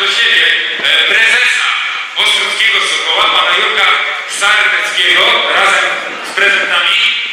do siebie e, prezesa Ostrowskiego Sokoła, pana Jurka Sarneckiego, razem z prezentami.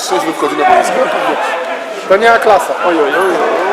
Trzeźwy wchodzi na boisko. To nie klasa. Oj, oj, oj.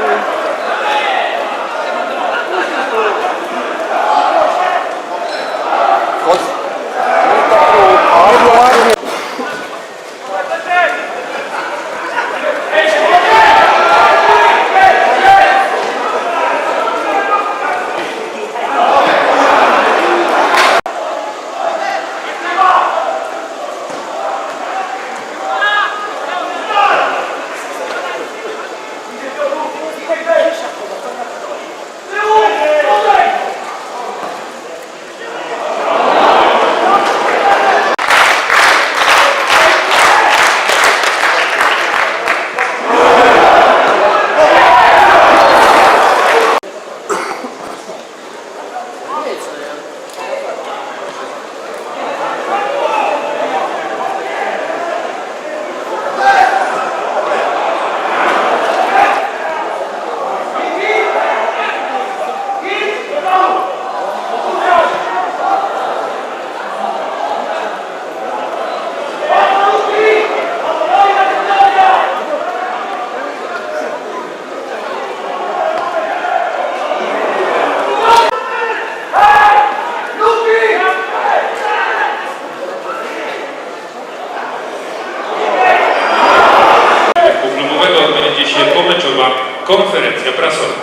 Conférence, éproximation.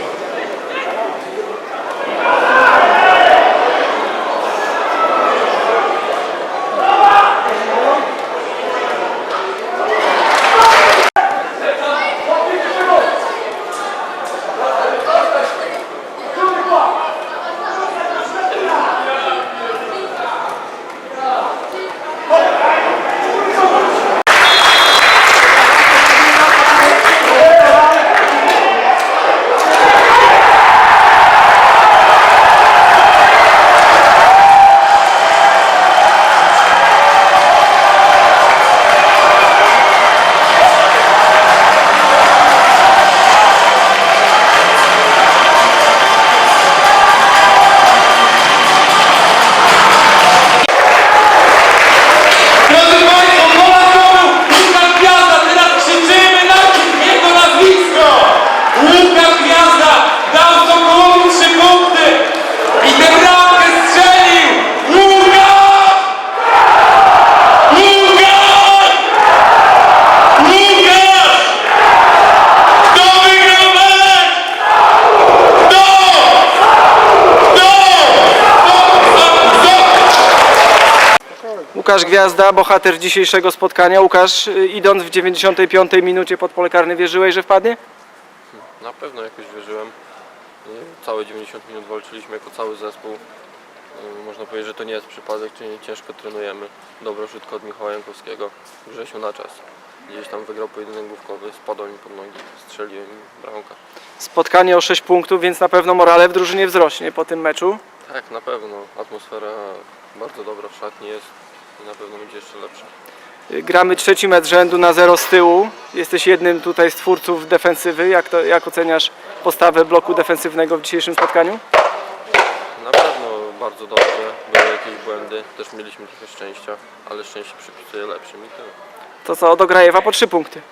Łukasz Gwiazda, bohater dzisiejszego spotkania. Łukasz, y, idąc w 95 minucie pod pole karne, wierzyłeś, że wpadnie? Na pewno jakoś wierzyłem. Y, Całe 90 minut walczyliśmy jako cały zespół. Y, Można powiedzieć, że to nie jest przypadek, czyli ciężko trenujemy. Dobro szybko od Michała Jankowskiego. Grzesiu na czas. Gdzieś tam wygrał pojedynek główkowy, spadł mi pod nogi, strzeliłem bramkę. Spotkanie o 6 punktów, więc na pewno morale w drużynie wzrośnie po tym meczu. Tak, na pewno. Atmosfera bardzo dobra w szatni jest i na pewno będzie jeszcze lepsza. Y, Gramy trzeci mecz rzędu na zero z tyłu. Jesteś jednym tutaj z twórców defensywy. Jak, to, jak oceniasz postawę bloku defensywnego w dzisiejszym spotkaniu? Na pewno bardzo dobrze. Były jakieś błędy, też mieliśmy trochę szczęścia, ale szczęście przypisuje lepszym i tyle. To co, do Grajewa po trzy punkty.